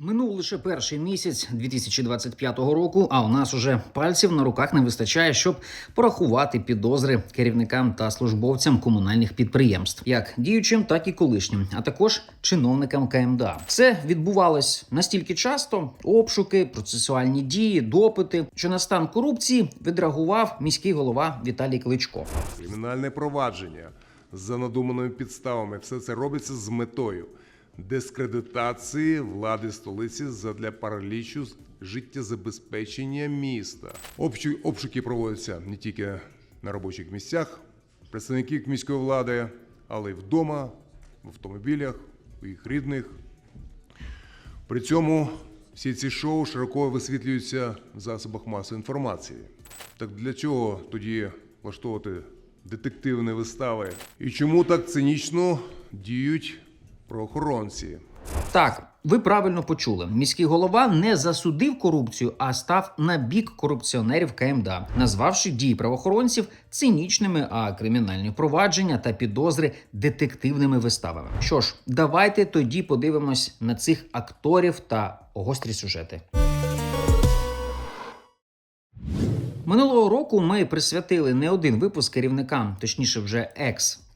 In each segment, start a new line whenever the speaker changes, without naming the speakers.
Минув лише перший місяць 2025 року, а у нас уже пальців на руках не вистачає, щоб порахувати підозри керівникам та службовцям комунальних підприємств, як діючим, так і колишнім, а також чиновникам КМДА. Це відбувалось настільки часто: обшуки, процесуальні дії, допити, що на стан корупції відреагував міський голова Віталій Кличко.
Кримінальне провадження за надуманими підставами. Все це робиться з метою дискредитації влади столиці задля паралічу життєзабезпечення міста. Обшуки, проводяться не тільки на робочих місцях представників міської влади, але й вдома, в автомобілях, у їх рідних. При цьому всі ці шоу широко висвітлюються в засобах масової інформації. Так для чого тоді влаштовувати детективні вистави? І чому так цинічно діють правоохоронці?
Так, ви правильно почули. Міський голова не засудив корупцію, а став на бік корупціонерів КМДА, назвавши дії правоохоронців цинічними, а кримінальні провадження та підозри детективними виставами. Що ж, давайте тоді подивимось на цих акторів та гострі сюжети. Минулого року ми присвятили не один випуск керівникам, точніше, вже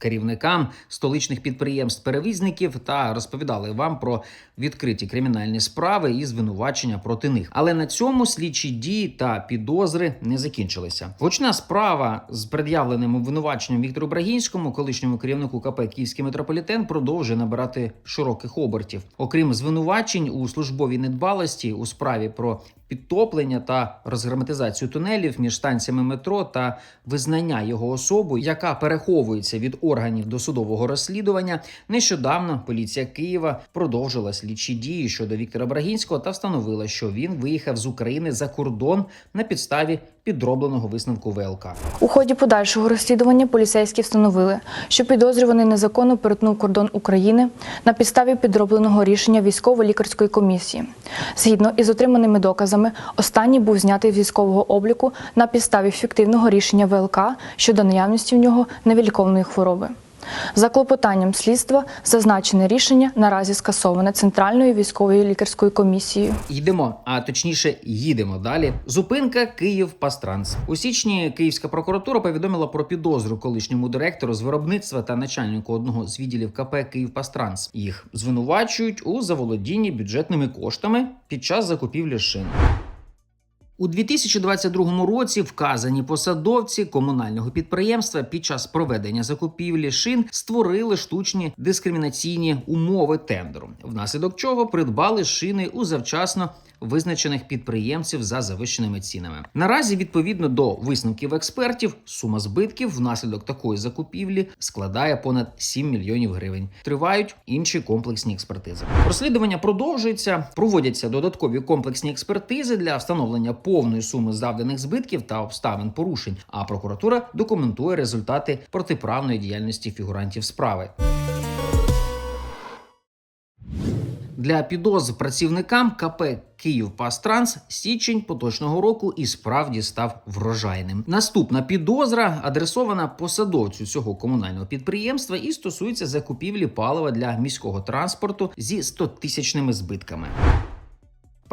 екс-керівникам столичних підприємств-перевізників та розповідали вам про відкриті кримінальні справи і звинувачення проти них. Але на цьому слідчі дії та підозри не закінчилися. Гучна справа з пред'явленим обвинуваченням Віктору Брагінському, колишньому керівнику КП Київський метрополітен, продовжує набирати широких обертів. Окрім звинувачень у службовій недбалості у справі про підтоплення та розгерметизацію тунелів між станціями метро та визнання його особу, яка переховується від органів досудового розслідування. Нещодавно поліція Києва продовжила слідчі дії щодо Віктора Брагінського та встановила, що він виїхав з України за кордон на підставі підробленого висновку ВЛК.
У ході подальшого розслідування поліцейські встановили, що підозрюваний незаконно перетнув кордон України на підставі підробленого рішення військово-лікарської комісії. Згідно із отриманими доказами, останній був знятий з військового обліку на підставі фіктивного рішення ВЛК щодо наявності в нього невіліковної хвороби. За клопотанням слідства зазначене рішення наразі скасоване Центральною військовою лікарською комісією.
Йдемо, а точніше, їдемо далі. Зупинка Київ Пастранс. У січні Київська прокуратура повідомила про підозру колишньому директору з виробництва та начальнику одного з відділів КП Київ Пастранс. Їх звинувачують у заволодінні бюджетними коштами під час закупівлі шин. У 2022 році вказані посадовці комунального підприємства під час проведення закупівлі шин створили штучні дискримінаційні умови тендеру, внаслідок чого придбали шини у завчасно визначених підприємців за завищеними цінами. Наразі, відповідно до висновків експертів, сума збитків внаслідок такої закупівлі складає понад 7 мільйонів гривень. Тривають інші комплексні експертизи. Розслідування продовжується, проводяться додаткові комплексні експертизи для встановлення повної суми завданих збитків та обставин порушень. А прокуратура документує результати протиправної діяльності фігурантів справи. Для підозр працівникам КП Київ Пастранс січень поточного року і справді став врожайним. Наступна підозра адресована посадовцю цього комунального підприємства і стосується закупівлі палива для міського транспорту зі 100-тисячними збитками.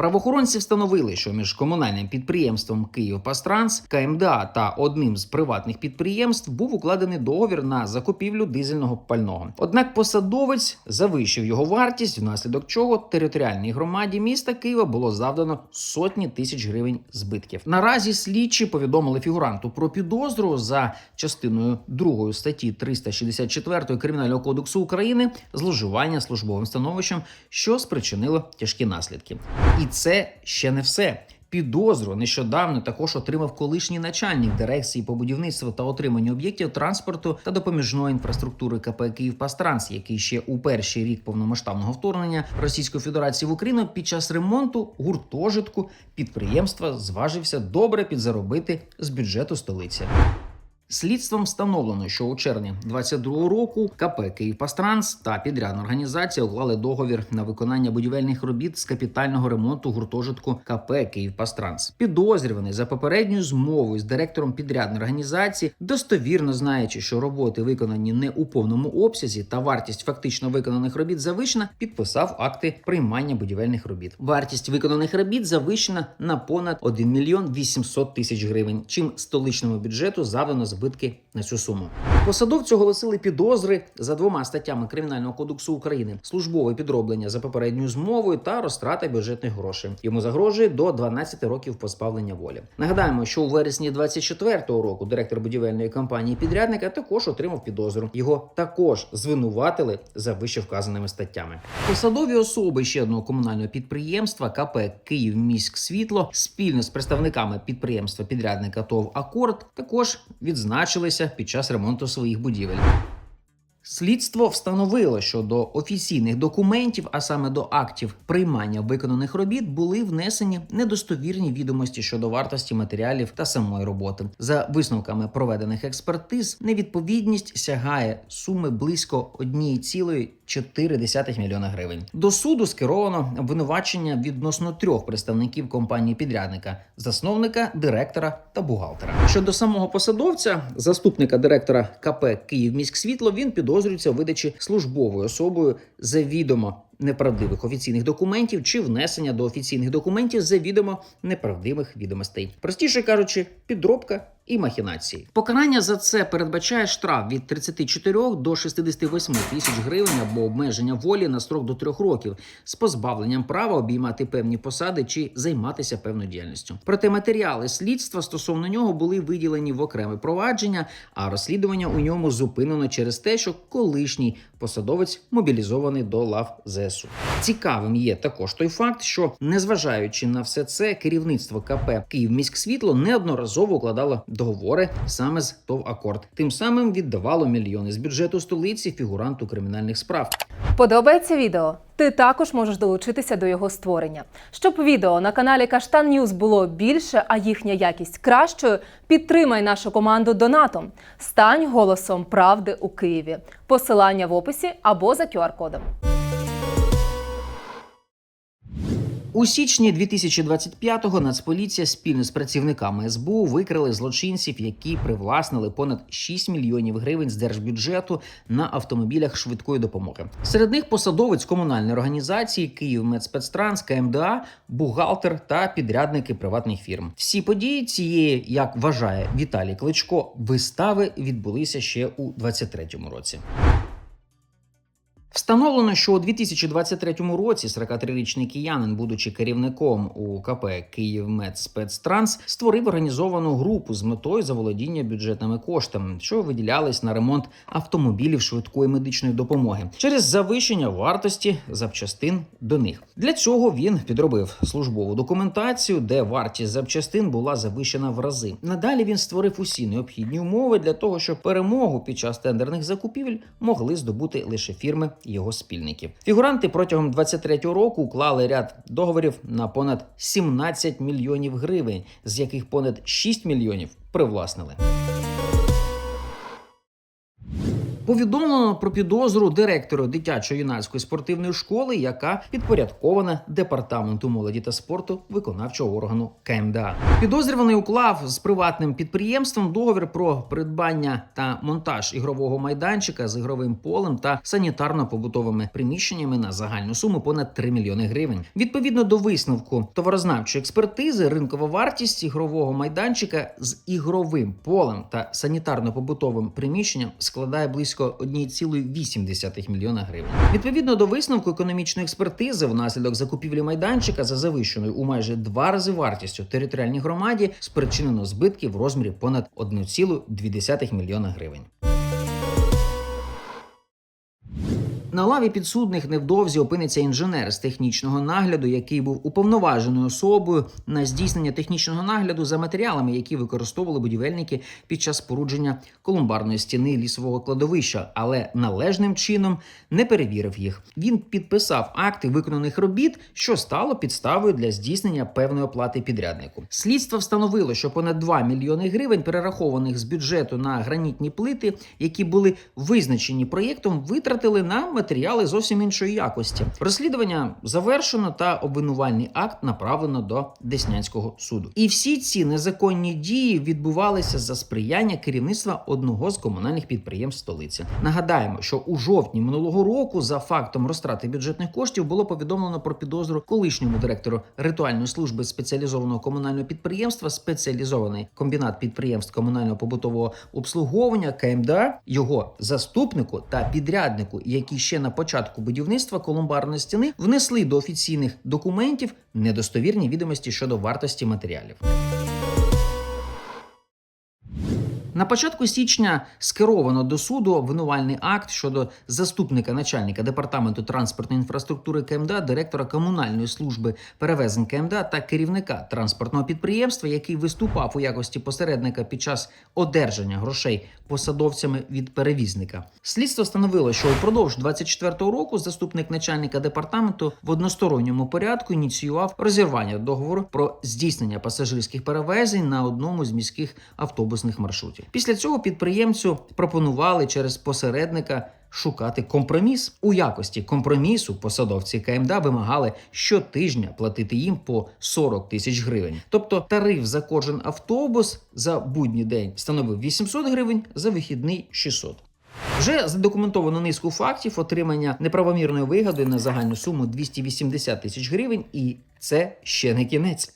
Правоохоронці встановили, що між комунальним підприємством «Київпастранс», КМДА та одним з приватних підприємств був укладений договір на закупівлю дизельного пального. Однак посадовець завищив його вартість, внаслідок чого територіальній громаді міста Києва було завдано сотні тисяч гривень збитків. Наразі слідчі повідомили фігуранту про підозру за частиною 2 статті 364 Кримінального кодексу України зловживання службовим становищем, що спричинило тяжкі наслідки. І це ще не все. Підозру нещодавно також отримав колишній начальник дирекції по будівництву та отриманню об'єктів транспорту та допоміжної інфраструктури КП «Київпастранс», який ще у перший рік повномасштабного вторгнення Російської Федерації в Україну під час ремонту гуртожитку підприємства зважився добре підзаробити з бюджету столиці. Слідством встановлено, що у червні 22 року КП «Київпастранс» та підрядна організація уклали договір на виконання будівельних робіт з капітального ремонту гуртожитку КП «Київпастранс». Підозрюваний за попередньою змовою з директором підрядної організації, достовірно знаючи, що роботи виконані не у повному обсязі та вартість фактично виконаних робіт завищена, підписав акти приймання будівельних робіт. Вартість виконаних робіт завищена на понад 1 мільйон 800 тисяч гривень, чим столичному бюджету завдано збитки на цю суму. Посадовцю оголосили підозри за двома статтями Кримінального кодексу України: службове підроблення за попередньою змовою та розтрата бюджетних грошей. Йому загрожує до 12 років позбавлення волі. Нагадаємо, що у вересні 24-го року директор будівельної компанії підрядника також отримав підозру. Його також звинуватили за вище вказаними статтями. Посадові особи ще одного комунального підприємства КП «Київміськсвітло» спільно з представниками підприємства підрядника ТОВ Акорд також відзначилися під час ремонту своїх будівель. Слідство встановило, що до офіційних документів, а саме до актів приймання виконаних робіт, були внесені недостовірні відомості щодо вартості матеріалів та самої роботи. За висновками проведених експертиз, невідповідність сягає суми близько 1,4 мільйона гривень. До суду скеровано обвинувачення відносно трьох представників компанії підрядника: засновника, директора та бухгалтера. Щодо самого посадовця, заступника директора КП «Київміськсвітло», він підозрюється у видачі службовою особою завідомо неправдивих офіційних документів чи внесення до офіційних документів завідомо неправдивих відомостей. Простіше кажучи, підробка і махінації. Покарання за це передбачає штраф від 34 до 68 тисяч гривень або обмеження волі на строк до трьох років з позбавленням права обіймати певні посади чи займатися певною діяльністю. Проте матеріали слідства стосовно нього були виділені в окреме провадження, а розслідування у ньому зупинено через те, що колишній посадовець мобілізований до лав ЗСУ. Цікавим є також той факт, що незважаючи на все це, керівництво КП «Київміськсвітло» неодноразово укладало договори саме з ТОВ Акорд. Тим самим віддавало мільйони з бюджету столиці фігуранту кримінальних справ.
Подобається відео? Ти також можеш долучитися до його створення. Щоб відео на каналі Каштан Ньюз було більше, а їхня якість кращою, підтримай нашу команду донатом. Стань голосом правди у Києві. Посилання в описі або за QR-кодом.
У січні 2025-го Нацполіція спільно з працівниками СБУ викрили злочинців, які привласнили понад 6 мільйонів гривень з держбюджету на автомобілях швидкої допомоги. Серед них посадовець комунальної організації «Київмедспецтранс», КМДА, бухгалтер та підрядники приватних фірм. Всі події цієї, як вважає Віталій Кличко, вистави відбулися ще у 23-му році. Встановлено, що у 2023 році 43-річний киянин, будучи керівником у КП «Київмедспецтранс», створив організовану групу з метою заволодіння бюджетними коштами, що виділялись на ремонт автомобілів швидкої медичної допомоги через завищення вартості запчастин до них. Для цього він підробив службову документацію, де вартість запчастин була завищена в рази. Надалі він створив усі необхідні умови для того, щоб перемогу під час тендерних закупівель могли здобути лише фірми його спільників. Фігуранти протягом 23-го року уклали ряд договорів на понад 17 мільйонів гривень, з яких понад 6 мільйонів привласнили. Повідомлено про підозру директору дитячо-юнацької спортивної школи, яка підпорядкована департаменту молоді та спорту виконавчого органу КМДА. Підозрюваний уклав з приватним підприємством договір про придбання та монтаж ігрового майданчика з ігровим полем та санітарно-побутовими приміщеннями на загальну суму понад 3 мільйони гривень. Відповідно до висновку товарознавчої експертизи, ринкова вартість ігрового майданчика з ігровим полем та санітарно-побутовим приміщенням складає близько 1,8 мільйона гривень. Відповідно до висновку економічної експертизи, внаслідок закупівлі майданчика за завищеною у майже два рази вартістю територіальній громаді спричинено збитки в розмірі понад 1,2 мільйона гривень. На лаві підсудних невдовзі опиниться інженер з технічного нагляду, який був уповноваженою особою на здійснення технічного нагляду за матеріалами, які використовували будівельники під час спорудження колумбарної стіни лісового кладовища, але належним чином не перевірив їх. Він підписав акти виконаних робіт, що стало підставою для здійснення певної оплати підряднику. Слідство встановило, що понад 2 мільйони гривень, перерахованих з бюджету на гранітні плити, які були визначені проєктом, витратили на матеріали зовсім іншої якості. Розслідування завершено та обвинувальний акт направлено до Деснянського суду. І всі ці незаконні дії відбувалися за сприяння керівництва одного з комунальних підприємств столиці. Нагадаємо, що у жовтні минулого року за фактом розтрати бюджетних коштів було повідомлено про підозру колишньому директору ритуальної служби спеціалізованого комунального підприємства, спеціалізований комбінат підприємств комунального побутового обслуговування КМДА, його заступнику та підряднику, які ще на початку будівництва колумбарної стіни внесли до офіційних документів недостовірні відомості щодо вартості матеріалів. На початку січня скеровано до суду обвинувальний акт щодо заступника начальника департаменту транспортної інфраструктури КМДА, директора комунальної служби перевезень КМДА та керівника транспортного підприємства, який виступав у якості посередника під час одержання грошей посадовцями від перевізника. Слідство встановило, що упродовж 24-го року заступник начальника департаменту в односторонньому порядку ініціював розірвання договору про здійснення пасажирських перевезень на одному з міських автобусних маршрутів. Після цього підприємцю пропонували через посередника. Шукати компроміс у якості компромісу посадовці КМДА вимагали щотижня платити їм по 40 тисяч гривень. Тобто тариф за кожен автобус за будній день становив 800 гривень, за вихідний 600. Вже задокументовано низку фактів отримання неправомірної вигоди на загальну суму 280 тисяч гривень, і це ще не кінець.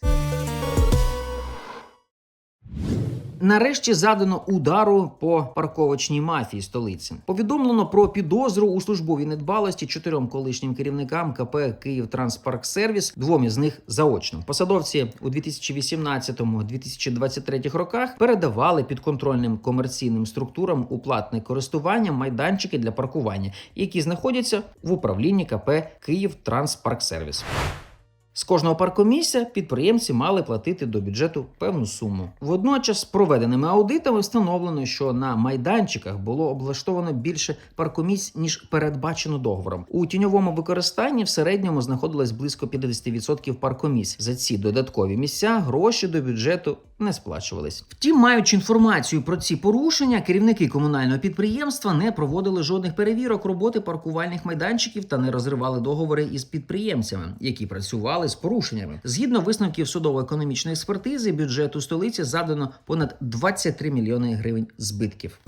Нарешті задано удару по парковочній мафії столиці. Повідомлено про підозру у службовій недбалості чотирьом колишнім керівникам КП Київ Транспарксервіс, двом із них заочно. Посадовці у 2018-2023 роках передавали підконтрольним комерційним структурам у платне користування майданчики для паркування, які знаходяться в управлінні КП Київ Транспарксервіс. З кожного паркомісця підприємці мали платити до бюджету певну суму. Водночас, проведеними аудитами встановлено, що на майданчиках було облаштовано більше паркомісць ніж передбачено договором. У тіньовому використанні в середньому знаходилось близько 50% паркомісць. За ці додаткові місця гроші до бюджету не сплачувались. Втім, маючи інформацію про ці порушення, керівники комунального підприємства не проводили жодних перевірок роботи паркувальних майданчиків та не розривали договори із підприємцями, які працювали з порушеннями. Згідно висновків судово-економічної експертизи, бюджету столиці задано понад 23 мільйони гривень збитків.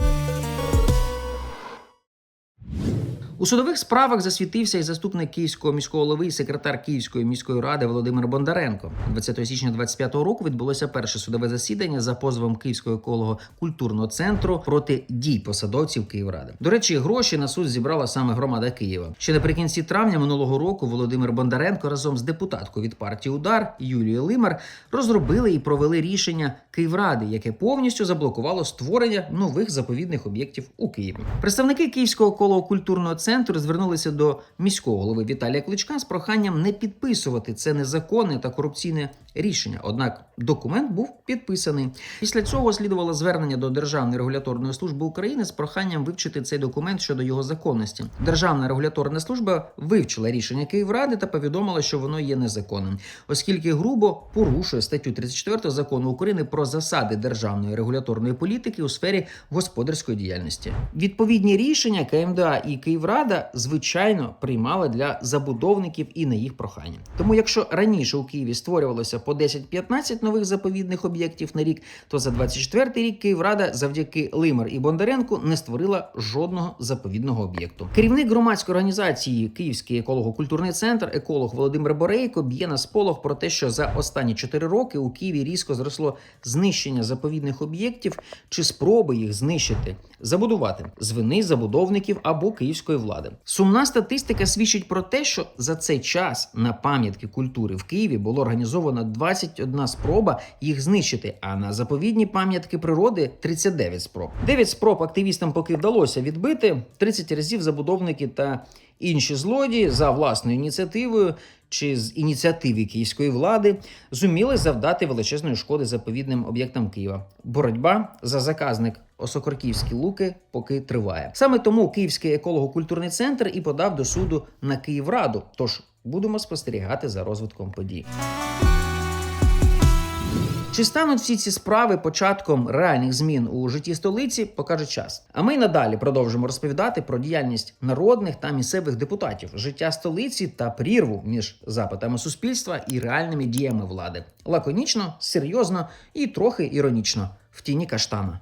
У судових справах засвітився і заступник київського міського голови і секретар Київської міської ради Володимир Бондаренко. 20 січня 25 року відбулося перше судове засідання за позовом Київського еколого культурного центру проти дій посадовців Київради. До речі, гроші на суд зібрала саме громада Києва. Ще наприкінці травня минулого року Володимир Бондаренко разом з депутаткою від партії Удар Юлією Лимар розробили і провели рішення Київради, яке повністю заблокувало створення нових заповідних об'єктів у Києві. Представники Київського еколого культурного центру звернулися до міського голови Віталія Кличка з проханням не підписувати це незаконне та корупційне рішення. Однак документ був підписаний. Після цього слідувало звернення до Державної регуляторної служби України з проханням вивчити цей документ щодо його законності. Державна регуляторна служба вивчила рішення Київради та повідомила, що воно є незаконним, оскільки грубо порушує статтю 34 закону України про засади державної регуляторної політики у сфері господарської діяльності. Відповідні рішення КМДА і Київрада звичайно приймали для забудовників і на їх прохання. Тому, якщо раніше у Києві створювалося по 10-15 нових заповідних об'єктів на рік, то за 24 рік Київрада завдяки Лимар і Бондаренку не створила жодного заповідного об'єкту. Керівник громадської організації Київський еколого-культурний центр, еколог Володимир Борейко б'є на сполох про те, що за останні 4 роки у Києві різко зросло знищення заповідних об'єктів чи спроби їх знищити, забудувати з вини забудовників або київської влади. Сумна статистика свідчить про те, що за цей час на пам'ятки культури в Києві було організовано 21 спроба їх знищити, а на заповідні пам'ятки природи 39 спроб. 9 спроб активістам поки вдалося відбити. 30 разів забудовники та інші злодії за власною ініціативою чи з ініціативи київської влади зуміли завдати величезної шкоди заповідним об'єктам Києва. Боротьба за заказник Осокорківські луки поки триває. Саме тому Київський еколого-культурний центр і подав до суду на Київраду. Тож будемо спостерігати за розвитком подій. Чи стануть всі ці справи початком реальних змін у житті столиці, покаже час. А ми й надалі продовжимо розповідати про діяльність народних та місцевих депутатів, життя столиці та прірву між запитами суспільства і реальними діями влади. Лаконічно, серйозно і трохи іронічно в тіні каштана.